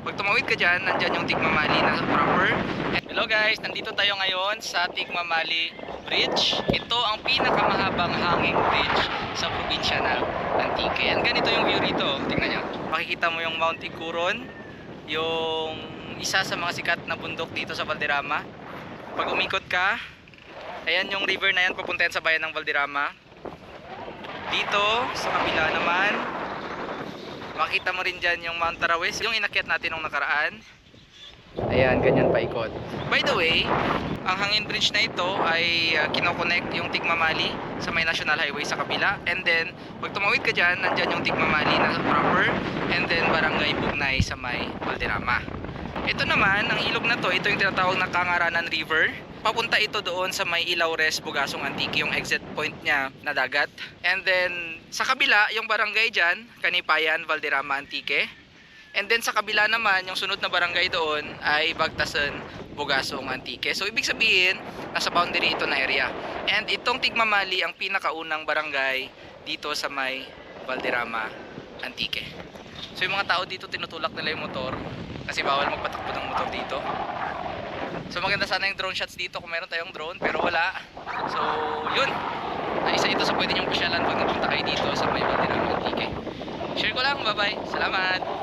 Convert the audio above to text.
Pag tumawid ka dyan, nandyan yung Tigmamali na proper. Hello guys, nandito tayo ngayon sa Tigmamali Bridge. Ito ang pinakamahabang hanging bridge sa probinsya na Antique. And ganito yung view rito. Tingnan nyo. Makikita mo yung Mount Iguron, yung isa sa mga sikat na bundok dito sa Valderrama. Pag umikot ka, ayan yung river na yan, papunta sa bayan ng Valderrama. Dito, sa kabila naman, makita mo rin dyan yung Mount Tarawis, yung inakyat natin nung nakaraan. Ayan, ganyan paikot. By the way, ang hangin bridge na ito ay uh, kinoconnect yung Tigmamali sa may National Highway sa kabila. And then, pag tumawid ka dyan, nandyan yung Tigmamali na proper. And then, Barangay Bugnay sa may Valderrama. Ito naman, ang ilog na to, ito yung tinatawag na Kangaranan River. Papunta ito doon sa may Ilaures, Bugasong Antique, yung exit point niya na dagat. And then, sa kabila, yung barangay dyan, Kanipayan, Valderrama, Antique. And then sa kabila naman, yung sunod na barangay doon ay Bagtasan, Bugasong, Antique. So ibig sabihin, nasa boundary ito na area. And itong Tigmamali ang pinakaunang barangay dito sa may Valderrama, Antique. So yung mga tao dito tinutulak nila yung motor kasi bawal magpatakbo ng motor dito. So maganda sana yung drone shots dito kung meron tayong drone pero wala. So yun. Na isa ito sa pwede niyong pasyalan pag napunta kayo dito sa may Valderrama Antique. Share ko lang, bye bye. Salamat.